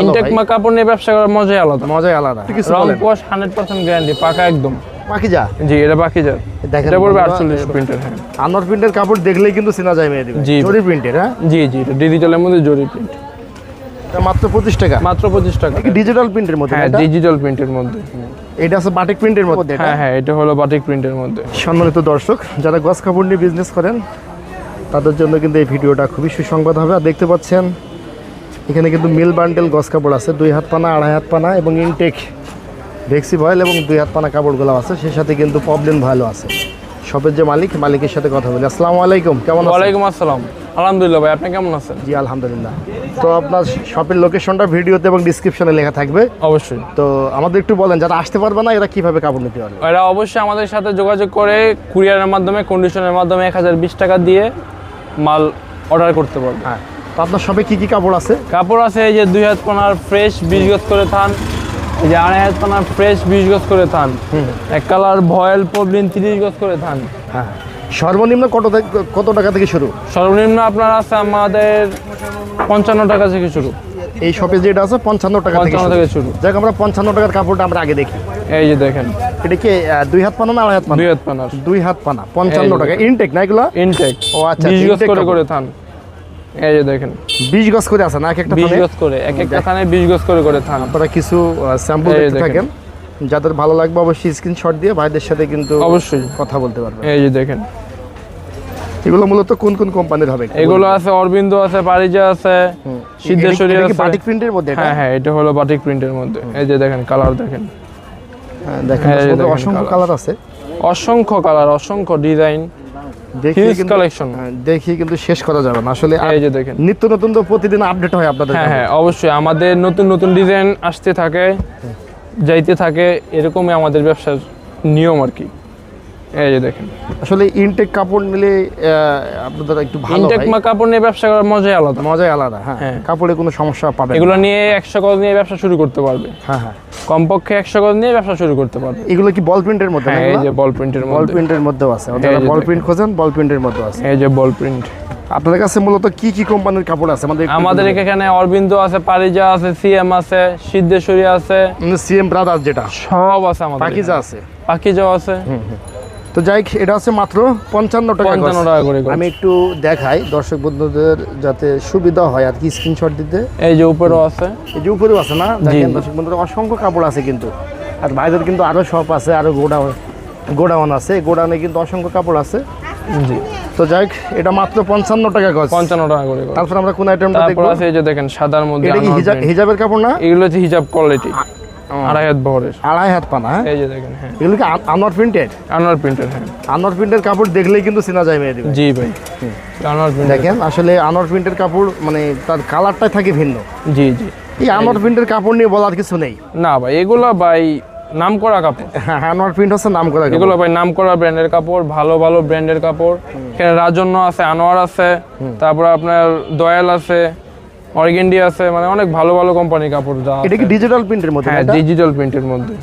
Intact. মা কাপড় নিয়ে ব্যবসা করার মজাই আলাদা। মজাই আলাদা। রং কোয়াশ গ্যারান্টি পাকা একদম। বাকি যা জি এটা দেখেন পড়বে প্রিন্টের হ্যাঁ। আনোয়ার প্রিন্টের কাপড় দেখলেই কিন্তু চেনা যায়। জরি প্রিন্টের হ্যাঁ? জি জি এটা ডিজিটালের মধ্যে জরি প্রিন্ট এটা মাত্র পঁচিশ টাকা। মাত্র পঁচিশ টাকা। ডিজিটাল প্রিন্টের মধ্যে হ্যাঁ ডিজিটাল প্রিন্টের মধ্যে। এটা আছে বাটিক প্রিন্টের মধ্যে হ্যাঁ হ্যাঁ এটা হলো বাটিক প্রিন্টের মধ্যে। সম্মানিত দর্শক যারা গস কাপড় নিয়ে বিজনেস করেন তাদের জন্য কিন্তু এই ভিডিওটা খুবই সুসংবাদ হবে। আর দেখতে পাচ্ছেন এখানে কিন্তু মিল বান্ডেল গস কাপড় আছে দুই হাত পানা আড়াই হাত পানা এবং ইনটেক ভেক্সি ভয়েল এবং দুই হাত পানা কাপড়গুলো আছে সেই সাথে কিন্তু প্রবলেম ভয়েলও আছে। শপের যে মালিক মালিকের সাথে কথা বলি। আসসালামু আলাইকুম কেমন ওয়ালাইকুম আসসালাম। আলহামদুলিল্লাহ ভাই আপনি কেমন আছেন? জি আলহামদুলিল্লাহ। তো আপনার শপের লোকেশনটা ভিডিওতে এবং ডিসক্রিপশনে লেখা থাকবে। অবশ্যই। তো আমাদের একটু বলেন যারা আসতে পারবে না এরা কীভাবে কাপড় নিতে পারবে? এরা অবশ্যই আমাদের সাথে যোগাযোগ করে কুরিয়ারের মাধ্যমে কন্ডিশনের মাধ্যমে এক হাজার বিশ টাকা দিয়ে মাল অর্ডার করতে পারবে। হ্যাঁ। তো আপনার শপে কি কি কাপড় আছে? কাপড় আছে এই যে দুই হাত পানার ফ্রেশ বিশ গজ করে থান এই যে আড়াই হাত পানার ফ্রেশ বিশ গজ করে থান। এক কালার ভয়েল পবলিন তিরিশ গজ করে থান। হ্যাঁ। সর্বনিম্ন কত কত টাকা থেকে শুরু? সর্বনিম্ন আপনার আছে আমাদের পঞ্চান্ন টাকা থেকে শুরু। এই শপে যেটা আছে পঞ্চান্ন টাকা থেকে পঞ্চান্ন শুরু। থেকে শুরু। যাক আমরা পঞ্চান্ন টাকার কাপড়টা আমরা আগে দেখি। এই যে দেখেন। এটা কি দুই হাত পানা না আড়াই হাত পানা? দুই হাত পানা। দুই হাত পানা পঞ্চান্ন টাকা। ইনটেক না এগুলো? ইনটেক ও আচ্ছা, করে করে থান। এই যে দেখেন বিশ গজ করে আছে না এক একটা থানে? গজ করে এক একটা থানে বিশ গজ করে করে থান। আপনারা কিছু স্যাম্পল দেখতে থাকেন। যাদের ভালো লাগবে অবশ্যই স্ক্রিনশট দিয়ে ভাইদের সাথে কিন্তু অবশ্যই। কথা বলতে পারবে এই যে দেখেন। এগুলো মূলত কোন কোন কোম্পানির হবে? এগুলো আছে অরবিন্দ আছে পারিজা আছে সিদ্ধেশ্বরী আছে। বাটিক প্রিন্টের মধ্যে এটা? হ্যাঁ হ্যাঁ এটা হলো বাটিক প্রিন্টের মধ্যে। এই যে দেখেন কালার দেখেন। হ্যাঁ, দেখেন অসংখ্য কালার আছে। অসংখ্য কালার অসংখ্য ডিজাইন দেখি কিন্তু কালেকশন হ্যাঁ, দেখি কিন্তু শেষ করা যাবে না। আসলে এই যে দেখেন। নিত্য নতুন তো প্রতিদিন আপডেট হয় আপনাদের হ্যাঁ হ্যাঁ অবশ্যই। আমাদের নতুন নতুন ডিজাইন আসতে থাকে যাইতে থাকে এরকমই আমাদের ব্যবসার নিয়ম আর কি। এই যে দেখেন। আসলে ইনটেক কাপড় নিলে আপনাদের একটু ভালো ইনটেক মা কাপড় নিয়ে ব্যবসা করার মজাই আলাদা। মজাই আলাদা হ্যাঁ। হ্যাঁ। কাপড়ে কোনো সমস্যা পাবেন না। এগুলো নিয়ে একশো গজ নিয়ে ব্যবসা শুরু করতে পারবে। হ্যাঁ হ্যাঁ। কমপক্ষে একশো গজ নিয়ে ব্যবসা শুরু করতে পারবে। এগুলো কি বল প্রিন্টের মধ্যে হ্যাঁ এই যে বল প্রিন্টের বল প্রিন্টের মধ্যেও আছে। যারা বল প্রিন্ট খোঁজেন বল প্রিন্টের মধ্যেও আছে। এই যে বল প্রিন্ট আপনাদের কাছে মূলত কি কি কোম্পানির কাপড় আছে? আমাদের আমাদের এখানে অরবিন্দ আছে পারিজা আছে সিএম আছে সিদ্ধেশ্বরী আছে। সিএম ব্রাদার্স যেটা। সব আছে আমাদের পাকিজা আছে। পাকিজাও আছে। তো যাই এটা হচ্ছে মাত্র পঞ্চান্ন টাকা। পঞ্চান্ন টাকা করে আমি একটু দেখাই দর্শক বন্ধুদের যাতে সুবিধা হয় আর কি স্ক্রিনশট দিতে। এই যে উপরেও আছে। এই যে উপরেও আছে না? দেখেন দর্শক বন্ধুরা অসংখ্য কাপড় আছে কিন্তু। আর ভাইদের কিন্তু আরও শপ আছে আরও গোডাউন গোডাউন আছে। গোডাউনে কিন্তু অসংখ্য কাপড় আছে। জি। তো যাই এটা মাত্র পঞ্চান্ন টাকা গজ পঞ্চান্ন টাকা করে তারপর আমরা কোন আইটেমটা দেখব? আছে এই যে দেখেন সাদার মধ্যে এটা কি হিজাবের কাপড় না? এগুলো হচ্ছে হিজাব কোয়ালিটি আড়াই হাত বহরের। আড়াই হাত পানা হ্যাঁ? এই যে দেখেন হ্যাঁ। এগুলো কি আন- আনোয়ার প্রিন্টেড আনোয়ার প্রিন্টের হ্যাঁ। আনোয়ার প্রিন্টের কাপড় দেখলেই কিন্তু চেনা যায় মেয়েদের জি ভাই। আনোয়ার প্রিন্ট দেখেন আসলে আনোয়ার প্রিন্টের কাপড় মানে তার কালারটাই থাকে ভিন্ন। জি জি। এই আনোয়ার প্রিন্টের কাপড় নিয়ে বলার কিছু নেই। না ভাই এগুলো ভাই নাম করা কাপড়। হ্যাঁ আনোয়ার প্রিন্ট হচ্ছে নাম করা এগুলো ভাই নাম করা ব্র্যান্ডের কাপড় ভালো ভালো ব্র্যান্ডের কাপড়। এখানে রাজন্য আছে আনোয়ার আছে তারপর আপনার দয়াল আছে অর্গেন্ডি আছে মানে অনেক ভালো ভালো কোম্পানির কাপড় যা এটা কি ডিজিটাল প্রিন্টের মধ্যে হ্যাঁ ডিজিটাল প্রিন্টের মধ্যে।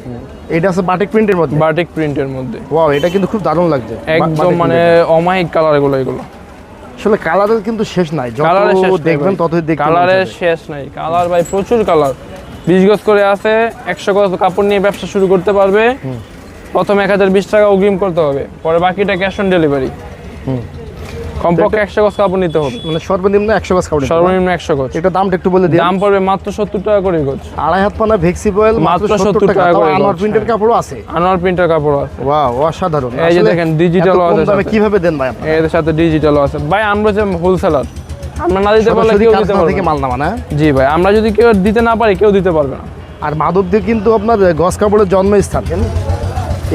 এটা আছে বাটিক প্রিন্টের মধ্যে? বাটিক প্রিন্টের মধ্যে। ওয়াও এটা কিন্তু খুব দারুণ লাগছে। একদম মানে। অমায়িক কালার এগুলো এগুলো। আসলে কালারের কিন্তু শেষ নাই। যত দেখবেন ততই দেখতে কালারের শেষ নাই। কালার ভাই প্রচুর কালার বিশ গজ করে আছে একশো গজ কাপড় নিয়ে ব্যবসা শুরু করতে পারবে। প্রথম এক হাজার বিশ টাকা অগ্রিম করতে হবে। পরে বাকিটা ক্যাশ অন ডেলিভারি হুম। কমপক্ষে গজ কাপড় নিতে হবে। মানে সর্বনিম্ন গাছ কাপড় সর্বনিম্ন গজ। এটা দামটা একটু বলে দিন। দাম পড়বে মাত্র সত্তর টাকা করে গজ। আড়াই হাত পানা ভেক্সি বয়েল মাত্র মাত্র সত্তর 70 টাকা। করে আনোয়ার প্রিন্টের হ্যাঁ। কাপড়ও আছে। আনোয়ার প্রিন্টার কাপড় আছে। ওয়াও অসাধারণ। এই যে দেখেন, কম আছে কীভাবে দেন ভাই আপনারা? এর সাথে ডিজিটালও আছে। ভাই আমরা যে হোলসেলার আমরা না দিতে পারলে কেউ দিতে পারবে মাল নামা না জি ভাই আমরা যদি কেউ দিতে না পারি কেউ দিতে পারবে না। আর মাদক দিয়ে কিন্তু আপনার গজ কাপড়ের জন্মস্থান?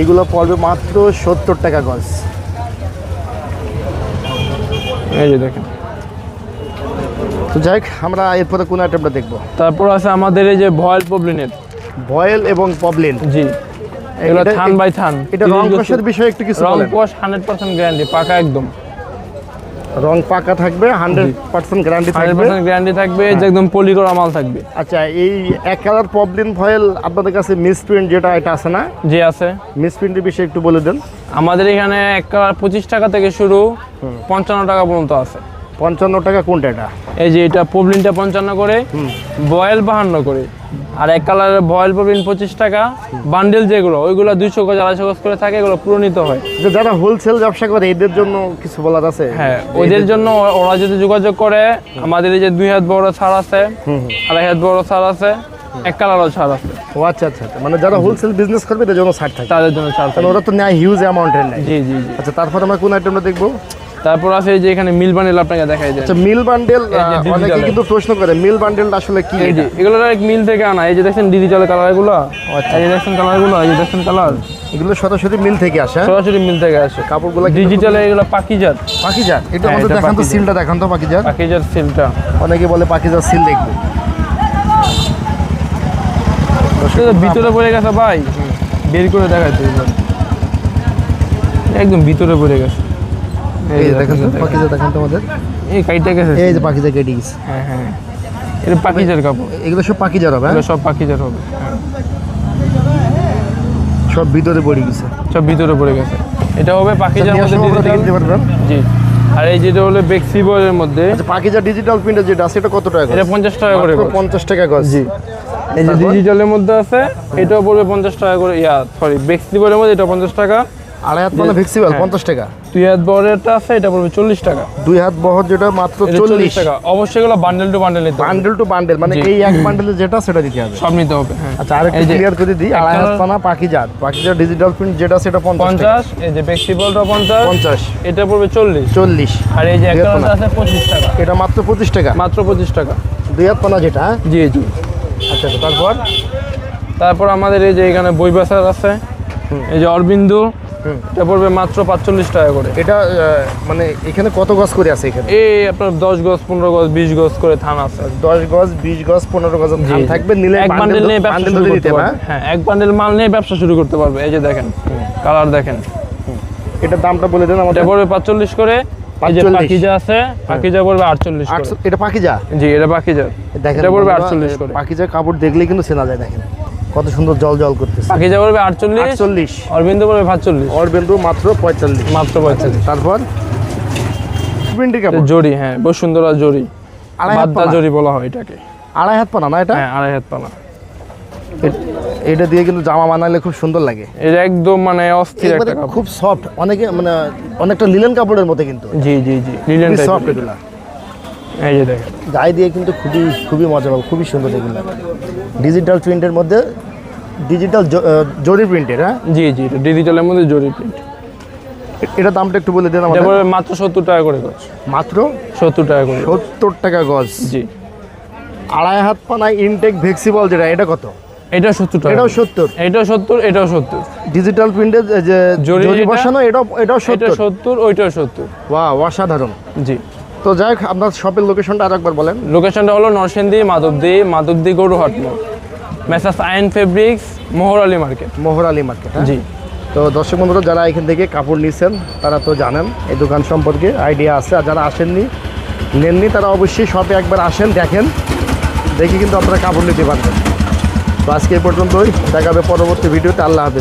এগুলো পড়বে মাত্র সত্তর টাকা গজ। এই যে দেখেন। তো যাই আমরা এরপরে কোন আইটেমটা দেখব? তারপর আছে আমাদের এই যে ভয়েল পবলিনের। ভয়েল এবং পবলিন। জি। এগুলো থান বাই থান। এটা রং কষের বিষয়ে একটু কিছু রং কোয়াশ হান্ড্রেড পার্সেন্ট গ্যারান্টি পাকা একদম। রং পাকা থাকবে হান্ড্রেড পার্সেন্ট গ্যারান্টি হান্ড্রেড থাকবে। গ্যারান্টি থাকবে যে একদম পলি করা মাল থাকবে। আচ্ছা এই এক কালার পবলিন ফয়েল আপনাদের কাছে মিসপ্রিন্ট যেটা এটা আছে না? জি আছে। মিসপ্রিন্টের বিষয়ে একটু বলে দেন। আমাদের এখানে এক কালার পঁচিশ টাকা থেকে শুরু পঞ্চান্ন টাকা পর্যন্ত আছে। পঞ্চান্ন টাকা কোনটা এটা। এই যে এটা পবলিনটা পঞ্চান্ন করে বয়েল বাহান্ন করে। আর এক কালারের বয়েল পবলিন পঁচিশ টাকা বান্ডেল যেগুলো ওইগুলো দুইশো গজ আড়াইশো গজ করে থাকে এগুলো পুরনিত হয়। যে যারা হোলসেল ব্যবসা করে এদের জন্য কিছু বলার আছে? হ্যাঁ ওদের জন্য ওরা যদি যোগাযোগ করে আমাদের এই যে দুই হাত বড় ছাড় আছে আড়াই হাত বড় ছাড় আছে এক কালারও ছাড় আছে। ও আচ্ছা আচ্ছা আচ্ছা। মানে যারা হোলসেল বিজনেস করবে এদের জন্য ছাড় থাকে। তাদের জন্য ছাড় থাকে। ওরা তো নেয় হিউজ অ্যামাউন্টের নেয়। জি জি আচ্ছা তারপর আমরা কোন আইটেমটা দেখব? তারপর আছে এই যে এখানে মিল বান্ডেল আপনাকে দেখাই যায় আচ্ছা মিল বান্ডেল অনেকে কিন্তু প্রশ্ন করে মিল বান্ডেলটা আসলে কি এই যে এগুলো ডাইরেক্ট মিল থেকে আনা। এই যে দেখছেন ডিজিটাল কালার এগুলো? এই যে দেখছেন কালারগুলো এই যে দেখছেন কালার এগুলো সরাসরি মিল থেকে আসে হ্যাঁ? সরাসরি মিল থেকে আসে। কাপড়গুলো ডিজিটাল এগুলো পাকিজার পাকিজা এটা হ্যাঁ, আমাদের দেখান তো সিলটা দেখান তো পাকিজা পাকিজার সিলটা অনেকে বলে পাকিজা সিল দেখব। ভিতরে পড়ে গেছে ভাই। বের করে হবে। একদম ভিতরে পড়ে গেছে। এই এই যে যে দেখেন তো পাকিজা দেখান তো আমাদের এই কাইটা গেছে এই যে পাকিজা কেটে গেছে হ্যাঁ হ্যাঁ। এটা পাকিজার কাপড়। এগুলো সব পাকিজার হবে হ্যাঁ? এগুলো সব পাকিজার হবে হ্যাঁ, সব ভিতরে পড়ে গেছে। সব ভিতরে পড়ে গেছে। এটা হবে পাকিজার মধ্যে পারবেন জি। আর এই যেটা হলো বেক্সিবলের মধ্যে আচ্ছা পাকিজা ডিজিটাল প্রিন্টের যেটা আছে এটা কত টাকা এটা পঞ্চাশ টাকা করে গজ। পঞ্চাশ টাকা গজ। জি। এই যে ডিজিটালের মধ্যে আছে এটাও পড়বে পঞ্চাশ টাকা করে ইয়া সরি বেক্সিবলের মধ্যে এটা পঞ্চাশ টাকা। আড়াই হাত মানে ফিক্সিবল হ্যাঁ। পঞ্চাশ টাকা। দুই হাত বড়টা আছে এটা পড়বে চল্লিশ টাকা। দুই হাত বহর যেটা মাত্র চল্লিশ টাকা। অবশ্যই এগুলো bundle to bundle bundle to bundle মানে এই এক বান্ডেলে যেটা সেটা দিতে হবে। সব নিতে হবে। হ্যাঁ। আচ্ছা আরেকটু এই যে ক্লিয়ার করে দিই আড়াই হাত ডিজিটাল প্রিন্ট যেটা সেটা পঞ্চাশ এই যে পঞ্চাশ। পঞ্চাশ। এটা পড়বে চল্লিশ। চল্লিশ। আর এই যে একটা আছে পঁচিশ টাকা। এটা মাত্র পঁচিশ টাকা। মাত্র পঁচিশ টাকা। দুই হাত পানা যেটা হ্যাঁ? জি জি। আচ্ছা আচ্ছা তারপর? তারপর আমাদের এই যে এখানে বই বাসার আছে। এই যে অরবিন্দু। এটা পড়বে মাত্র পাঁচচল্লিশ টাকা করে। এটা মানে এখানে কত গজ করে আছে এখানে? এই আপনার দশ গজ পনেরো গজ বিশ গজ করে থান আছে। দশ গজ বিশ গজ পনেরো গজ থাকবে নিলে এক বান্ডেল নিয়ে ব্যবসা শুরু করতে পারবে। হ্যাঁ এক বান্ডেল মাল নিয়ে ব্যবসা শুরু করতে পারবে। এই যে দেখেন কালার দেখেন। হ্যাঁ? এটার দামটা বলে দেন আমাদের। এটা পড়বে পাঁচচল্লিশ করে। এই যে 45 পাখিজা আছে পাখিজা পড়বে আটচল্লিশ এটা পাকিজা জি এটা পাখিজা। দেখেন এটা পড়বে আটচল্লিশ করে। পাকিজা কাপড় দেখলে কিন্তু চেনা যায় দেখেন। কত সুন্দর জল জল করতেছে। পাখিজা পড়বে আটচল্লিশ অরবিন্দ পড়বে পাঁচচল্লিশ অরবেন্দু মাত্র পঁয়তাল্লিশ। মাত্র পঁয়তাল্লিশ। তারপর? প্রিন্টি কাপড় জরি হ্যাঁ বসুন্ধরা বাদ্দা পানা। বলা হয় এটাকে। আড়াই হাত পানা না এটা? হ্যাঁ আড়াই হাত পানা। এটা দিয়ে কিন্তু জামা বানালে খুব সুন্দর লাগে। এটা একদম মানে অস্থির একটা কাপড়। খুব সফট অনেকে মানে অনেকটা লিলেন কাপড়ের মতো কিন্তু জি জি জি লিলেন সফট এগুলা। এই যে দেখেন। গায়ে দিয়ে কিন্তু খুবই খুবই মজা পাবো খুবই সুন্দর এগুলো ডিজিটাল প্রিন্টের মধ্যে ডিজিটাল জরি প্রিন্টের হ্যাঁ? জি জি ডিজিটালের মধ্যে জরি প্রিন্ট এটা দামটা একটু বলে দেন আমাদের। মাত্র সত্তর টাকা করে গজ। মাত্র? সত্তর টাকা করে সত্তর টাকা গজ। জি। আড়াই হাত পানায় ইনটেক ভেক্সিবল যেটা এটা কত? এটা সত্তর টাকা এটাও। সত্তর? এটাও সত্তর এটাও সত্তর। ডিজিটাল প্রিন্টের যে জরি বসানো এটাও এটাও এটা সত্তর। সত্তর ওইটাও সত্তর। ওয়া অসাধারণ। জি। তো যাই হোক আপনার শপের লোকেশনটা আরেকবার বলেন। লোকেশনটা হলো নরসিংদী মাধবদী মাধবদী গরুহাট মোড়। Messrs ion fabrics Mohor Ali market. Mohor Ali market ji. তো দর্শক বন্ধুরা যারা এখান থেকে কাপড় নিচ্ছেন তারা তো জানেন এই দোকান সম্পর্কে আইডিয়া আছে। আর যারা আসেননি নেননি তারা অবশ্যই শপে একবার আসেন দেখেন। দেখে কিন্তু আপনারা কাপড় নিতে পারবেন। তো আজকে এই পর্যন্তই। দেখাবে পরবর্তী ভিডিওতে। আল্লাহ হাফেজ।